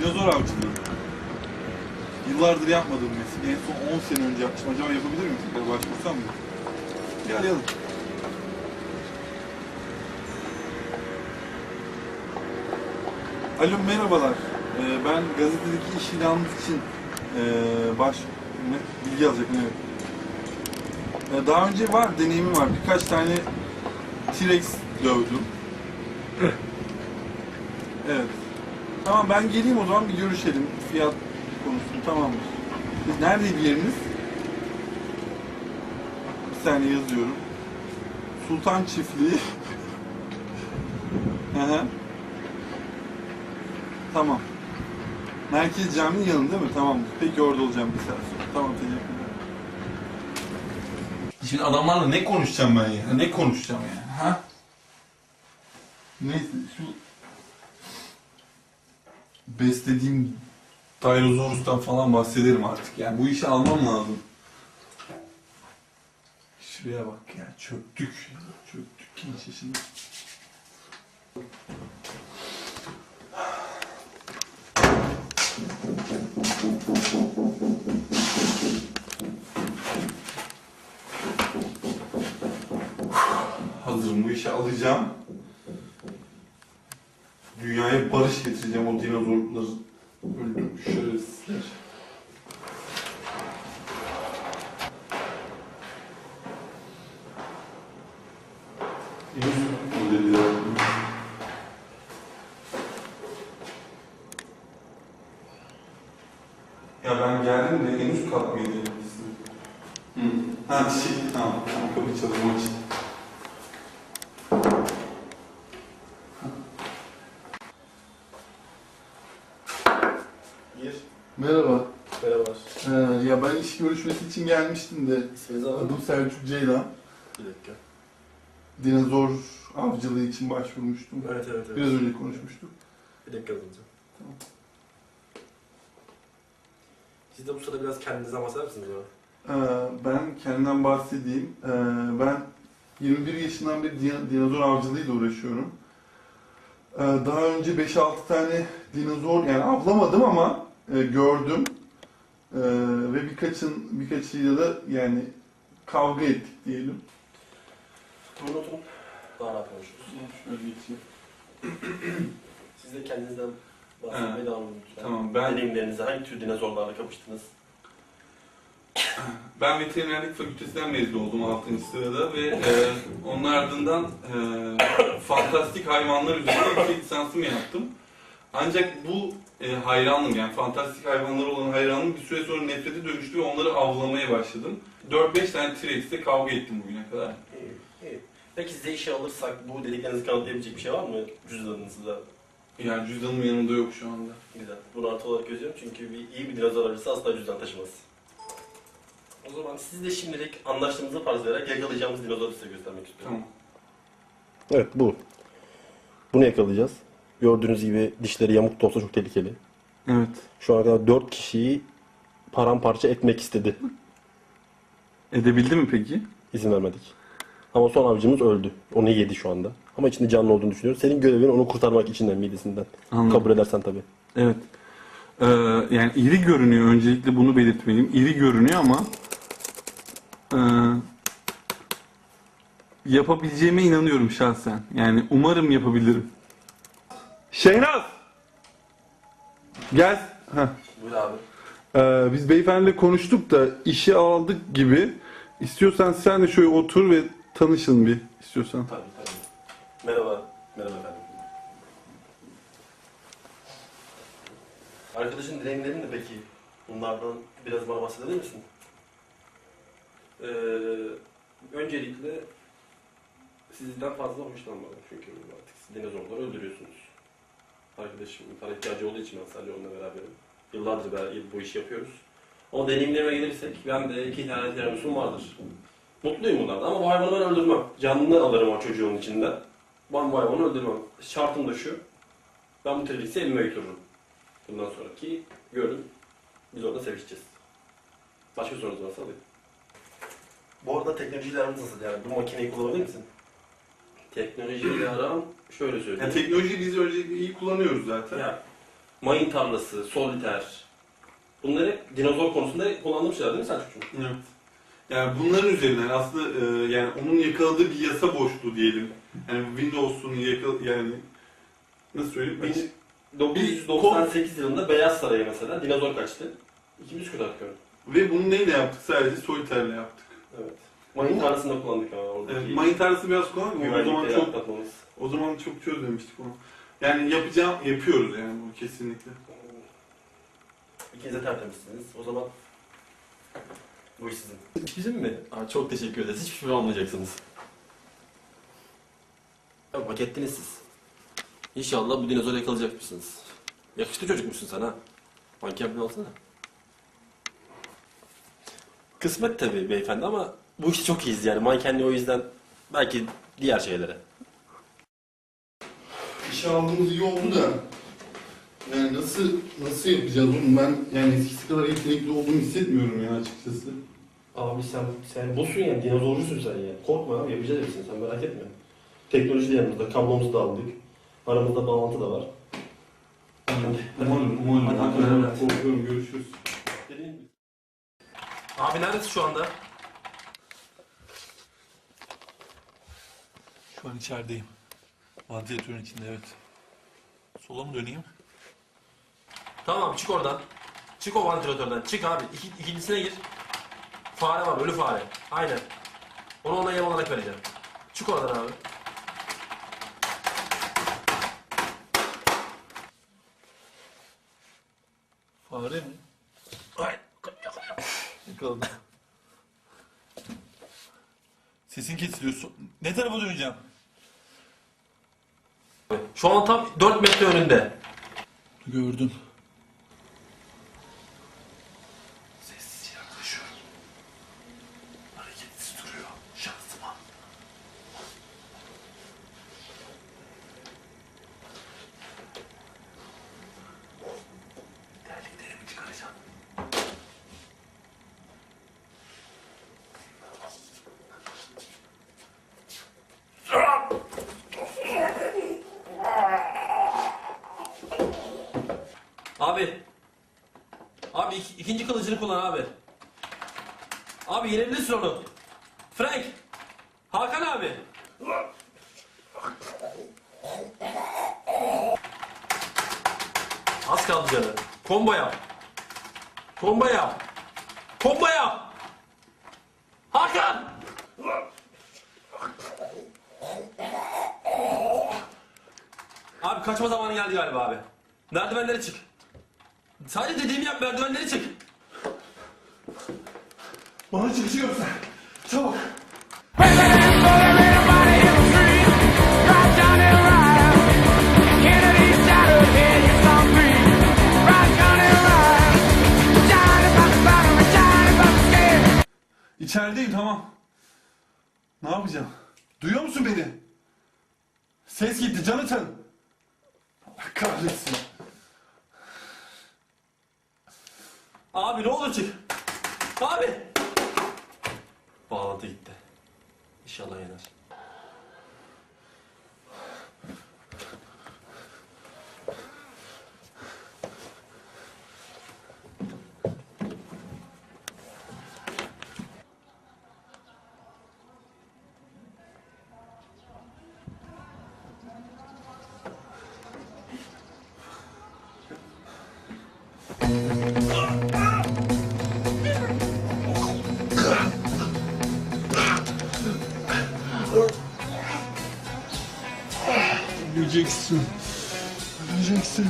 dinozor avcılığı. Yıllardır yapmadığım meslek. En son 10 sene önce yapmıştım. Acaba yapabilir miyim tekrar başvursam mı? Bir arayalım. Alo merhabalar. Ee, ben gazetedeki iş ilanınız için ee, baş ne, bilgi alacaktım evet. Ee, daha önce var deneyimim var. Birkaç tane T-Rex dövdüm. evet. Tamam ben geleyim o zaman bir görüşelim. Fiyat konusunu tamamdır. Siz neredeydi yeriniz? Bir saniye yazıyorum. Sultan Çiftliği. Hı. Tamam. Merkez Camii'nin yanında değil mi? Tamam. Peki orada olacağım bir saat sonra. Tamam teşekkürler. Şimdi adamlarla ne konuşacağım ben ya? Ne konuşacağım yani? Ha? Neyse şu beslediğim Tyrannosaurus'tan falan bahsederim artık. Yani bu işi almam lazım. Şuraya bak ya çöktük. Çöktük genç yaşında. Hazırım bu işi alacağım. Dünyaya barış getireceğim o dinozorları öldürmüş şerefsizler. Ya. Ben geldim de en üst kat mıydı? Hı. Ha şey, tamam. Tamam kapı çalıyor onun için. Gir. Merhaba. Merhabalar. Ee, ya ben iş görüşmesi için gelmiştim de adım Selçuk Ceylan. Bir dakika. Dinozor avcılığı için başvurmuştum. Evet evet evet. Biraz önce konuşmuştuk. Bir dakika alacağım. Tamam. Siz de bu sırada biraz kendinizden bahseder misiniz bana? Ee, ben kendimden bahsedeyim. Ee, ben 21 yaşından beri din- dinozor avcılığıyla uğraşıyorum. Ee, daha önce 5-6 tane dinozor yani avlamadım ama e, gördüm. Ee, ve birkaçın birkaçıyla da yani kavga ettik diyelim. Buyurun oturun. Daha rahat konuşuruz. Şöyle geçeyim. Siz de kendinizden bahsetmeye Evet. devam edin lütfen. Tamam ben Deneyimlerinizi hangi tür dinozorlarla kapıştınız? Ben veterinerlik fakültesinden mezun oldum 6. sırada ve e, onun ardından e, fantastik hayvanlar üzerine yüksek lisansımı yaptım. Ancak bu e, hayranlığım yani fantastik hayvanlara olan hayranlığım bir süre sonra nefrete dönüştü ve onları avlamaya başladım. 4-5 tane T-Rex'te kavga ettim bugüne kadar. İyi, iyi. Peki size işe alırsak bu dediklerinizi kanıtlayabilecek bir şey var mı cüzdanınızda? Yani cüzdanım yanımda yok şu anda. Güzel. Bunu artı olarak gözüyorum çünkü bir, iyi bir dinozor avcısı asla cüzdan taşımaz. O zaman siz de şimdilik anlaştığımızı farzlayarak yakalayacağımız dinozoru size göstermek istiyorum. Tamam. Evet bu. Bunu yakalayacağız. Gördüğünüz gibi dişleri yamuk da olsa çok tehlikeli. Evet. Şu ana kadar 4 kişiyi paramparça etmek istedi. Edebildi mi peki? İzin vermedik. Ama son avcımız öldü. Onu yedi şu anda. Ama içinde canlı olduğunu düşünüyorum. Senin görevin onu kurtarmak içinden midesinden. Anladım. Kabul edersen tabii. Evet. Ee, yani iri görünüyor. Öncelikle bunu belirtmeliyim. İri görünüyor ama ee, yapabileceğime inanıyorum şahsen. Yani umarım yapabilirim. Şehnaz! Gel. Heh. Buyur abi. Ee, biz beyefendiyle konuştuk da işi aldık gibi. İstiyorsan sen de şöyle otur ve tanışın bir istiyorsan. Tabii tabii. Merhaba. Merhaba efendim. Arkadaşın deneyimlerin ne peki? Bunlardan biraz bana bahsedebilir misin? Ee, öncelikle sizden fazla hoşlanmadım çünkü artık siz dinozorları öldürüyorsunuz. Arkadaşım para ihtiyacı olduğu için ben sadece onunla beraberim. Yıllardır beraber bu işi yapıyoruz. O deneyimlerime gelirsek ben de iki tane tiramisum vardır. Mutluyum bunlardan ama bu hayvanı ben öldürmem. Canını alırım o çocuğun içinden. Ben bu hayvanı öldürmem. Şartım da şu. Ben bu triliksi elime götürürüm. Bundan sonraki görün. Biz orada sevişeceğiz. Başka sorunuz varsa alayım. Bu arada teknolojiyle aranız nasıl? Yani bu makineyi kullanabilir misin? Teknolojiyle aram şöyle söyleyeyim. Yani teknolojiyi biz öncelikle iyi kullanıyoruz zaten. Ya, mayın tarlası, soliter. Bunları hep dinozor konusunda kullandığım şeyler değil mi Selçukcuğum? Evet. Yani bunların üzerinden aslında e, yani onun yakaladığı bir yasa boşluğu diyelim. Yani Windows'un yakal yani nasıl söyleyeyim? Bin- 1998 yılında Beyaz Saray'a mesela dinozor kaçtı. İkimiz kötü atıyor. Ve bunu neyle yaptık? Sadece soliterle yaptık. Evet. Mayın tarlasında kullandık ama oradaki. Evet, mayın tarlası biraz kullandık ama o zaman güvenlikleri çok atlatmamız. o zaman çok çözmemiştik onu. Yani yapacağım yapıyoruz yani bu kesinlikle. İkiniz de tertemizsiniz. O zaman bu iş sizin. Bizim mi? Aa, çok teşekkür ederiz. Hiçbir şey almayacaksınız. Ya, hak ettiniz siz. İnşallah bu dinozoru yakalayacakmışsınız. Yakışıklı çocukmuşsun sen ha. Manken bir olsana. Kısmet tabii beyefendi ama bu işte çok iyiyiz yani. Mankenliği o yüzden belki diğer şeylere. İşe aldığımız iyi oldu da yani nasıl nasıl yapacağız bunu ben yani eskisi kadar yetenekli olduğumu hissetmiyorum ya açıkçası. Abi sen sen busun yani dinozorcusun sen yani. Korkma abi yapacağız hepsini sen merak etme. Teknoloji de yanımızda, kablomuzu da aldık. Aramızda bağlantı da var. Umarım, umarım. Hadi, hadi, hadi. Korkuyorum, görüşürüz. Abi neredesin şu anda? Şu an içerideyim. Vantilatörün içinde evet. Sola mı döneyim? Tamam çık oradan. Çık o vantilatörden. Çık abi. İki, ikincisine gir. Fare var, ölü fare. Aynen. Onu ona yem olarak vereceğim. Çık oradan abi. Fare mi? Ay. Yakaladım. Sesin kesiliyor. So- Ne tarafa döneceğim? Şu an tam 4 metre önünde. Gördüm. İkinci kılıcını kullan abi. Abi yenebilirsin onu. Frank. Hakan abi. Az kaldı canı. Combo yap. Combo yap. Combo yap. Hakan. Abi kaçma zamanı geldi galiba abi. Merdivenlere çık. Sadece dediğimi yap merdivenlere çık. Bana çıkışı göster. Çabuk. İçerideyim tamam. Ne yapacağım? Duyuyor musun beni? Ses gitti Jonathan. Allah kahretsin. Abi ne olur çık. Abi. Bağlantı gitti. İnşallah yener. Öleceksin. Öleceksin.